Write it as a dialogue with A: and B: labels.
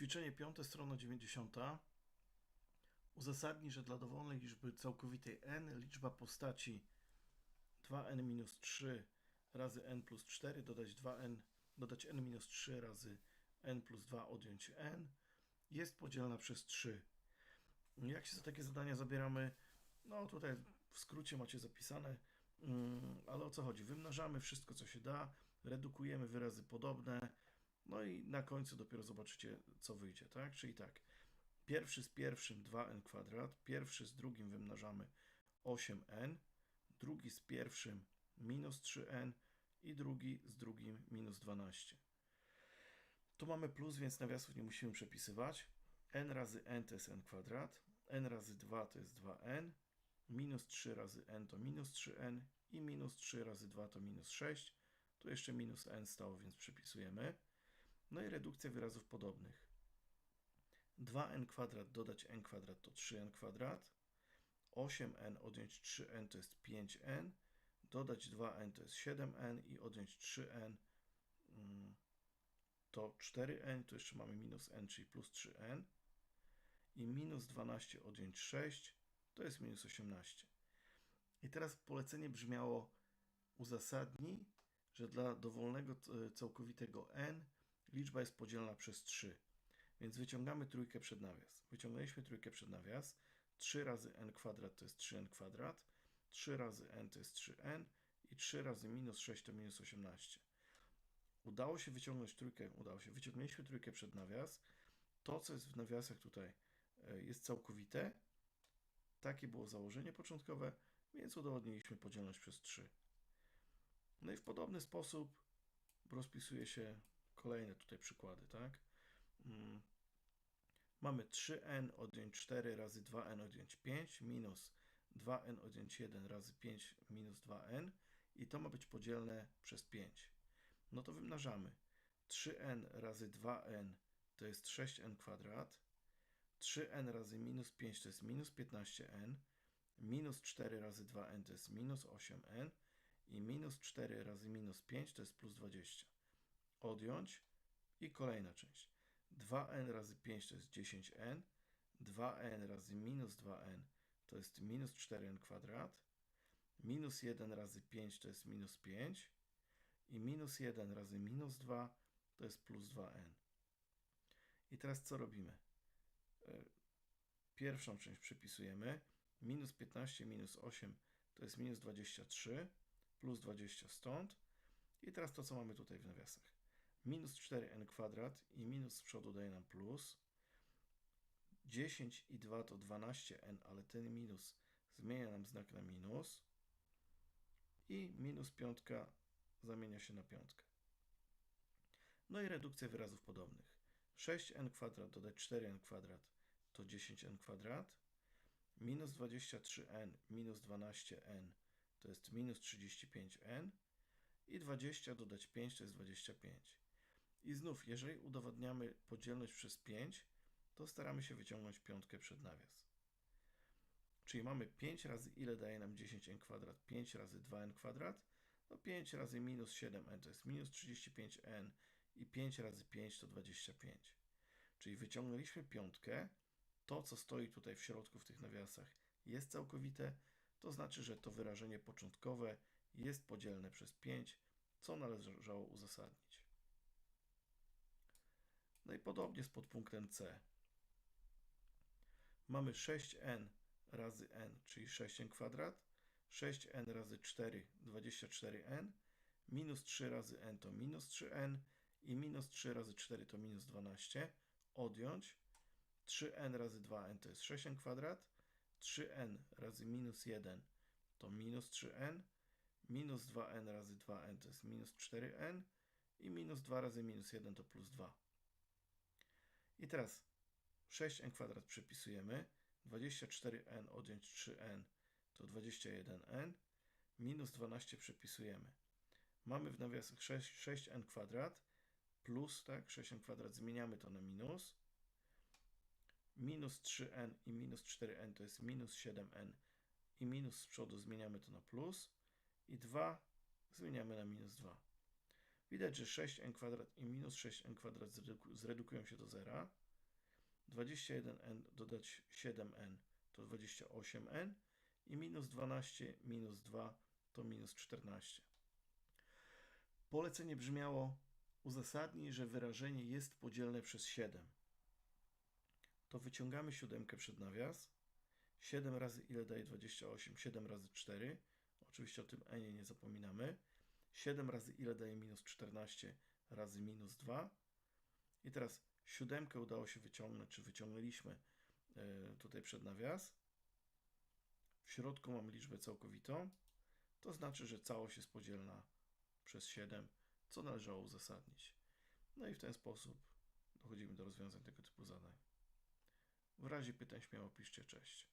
A: Ćwiczenie piąte, strona 90. Uzasadnij, że dla dowolnej liczby całkowitej n liczba postaci 2n minus 3 razy n plus 4 dodać 2n, dodać n minus 3 razy n plus 2 odjąć n jest podzielna przez 3. Jak się za takie zadania zabieramy? No tutaj w skrócie macie zapisane, mm, ale o co chodzi? Wymnażamy wszystko, co się da, redukujemy wyrazy podobne, no i na końcu dopiero zobaczycie, co wyjdzie, tak? Czyli tak, pierwszy z pierwszym 2n kwadrat, pierwszy z drugim wymnażamy 8n, drugi z pierwszym minus 3n i drugi z drugim minus 12. Tu mamy plus, więc nawiasów nie musimy przepisywać. n razy n to jest n kwadrat, n razy 2 to jest 2n, minus 3 razy n to minus 3n i minus 3 razy 2 to minus 6. Tu jeszcze minus n stało, więc przepisujemy. No i redukcja wyrazów podobnych. 2n kwadrat dodać n kwadrat to 3n kwadrat. 8n odjąć 3n to jest 5n. Dodać 2n to jest 7n i odjąć 3n mm, to 4n. Tu jeszcze mamy minus n, czyli plus 3n. I minus 12 odjąć 6 to jest minus 18. I teraz polecenie brzmiało uzasadnij, że dla dowolnego e, całkowitego n liczba jest podzielna przez 3. Więc wyciągamy trójkę przed nawias. Wyciągnęliśmy trójkę przed nawias. 3 razy n kwadrat to jest 3n kwadrat. 3 razy n to jest 3n i 3 razy minus 6 to minus 18. Udało się wyciągnąć trójkę, udało się. Wyciągnęliśmy trójkę przed nawias. To, co jest w nawiasach tutaj e, jest całkowite. Takie było założenie początkowe, więc udowodniliśmy podzielność przez 3. No i w podobny sposób rozpisuje się kolejne tutaj przykłady, tak? Mm. Mamy 3n odjąć 4 razy 2n odjąć 5 minus 2n odjąć 1 razy 5 minus 2n i to ma być podzielne przez 5. No to wymnażamy. 3n razy 2n to jest 6n kwadrat, 3n razy minus 5 to jest minus 15n, minus 4 razy 2n to jest minus 8n i minus 4 razy minus 5 to jest plus 20. Odjąć i kolejna część. 2n razy 5 to jest 10n, 2n razy minus 2n to jest minus 4n kwadrat, minus 1 razy 5 to jest minus 5 i minus 1 razy minus 2 to jest plus 2n. I teraz co robimy? E, pierwszą część przepisujemy. Minus 15 minus 8 to jest minus 23 plus 20 stąd. I teraz to, co mamy tutaj w nawiasach. Minus 4n kwadrat i minus z przodu daje nam plus. 10 i 2 to 12n, ale ten minus zmienia nam znak na minus. I minus piątka zamienia się na piątkę. No i redukcja wyrazów podobnych. 6n kwadrat dodać 4n kwadrat to 10n kwadrat. Minus 23n minus 12n to jest minus 35n i 20 dodać 5 to jest 25. I znów, jeżeli udowadniamy podzielność przez 5, to staramy się wyciągnąć piątkę przed nawias. Czyli mamy 5 razy ile daje nam 10n kwadrat? 5 razy 2n kwadrat? No 5 razy minus 7n to jest minus 35n i 5 razy 5 to 25. Czyli wyciągnęliśmy piątkę. To, co stoi tutaj w środku w tych nawiasach jest całkowite, to znaczy, że to wyrażenie początkowe jest podzielne przez 5, co należało uzasadnić. No i podobnie z podpunktem C. Mamy 6n razy n, czyli 6n kwadrat, 6n razy 4, 24n, minus 3 razy n to minus 3n i minus 3 razy 4 to minus 12, odjąć. 3n razy 2n to jest 6n kwadrat, 3n razy minus 1 to minus 3n, minus 2n razy 2n to jest minus 4n i minus 2 razy minus 1 to plus 2. I teraz 6n kwadrat przepisujemy, 24n odjąć 3n to 21n, minus 12 przepisujemy. Mamy w nawiasach 6, 6n kwadrat plus, tak, 6n kwadrat. Zmieniamy to na minus, minus 3n i minus 4n to jest minus 7n i minus z przodu zmieniamy to na plus. I 2 zmieniamy na minus 2. Widać, że 6n kwadrat i minus 6n kwadrat zredukują się do zera. 21n dodać 7n to 28n i minus 12 minus 2 to minus 14. Polecenie brzmiało uzasadnij, że wyrażenie jest podzielne przez 7. To wyciągamy siódemkę przed nawias. 7 razy ile daje 28? 7 razy 4. Oczywiście o tym n nie zapominamy. 7 razy ile daje minus 14 razy minus 2. I teraz siódemkę udało się wyciągnąć, czy wyciągnęliśmy e, tutaj przed nawias. W środku mamy liczbę całkowitą. To znaczy, że całość jest podzielna przez 7, co należało uzasadnić. No i w ten sposób dochodzimy do rozwiązań tego typu zadań. W razie pytań śmiało piszcie cześć.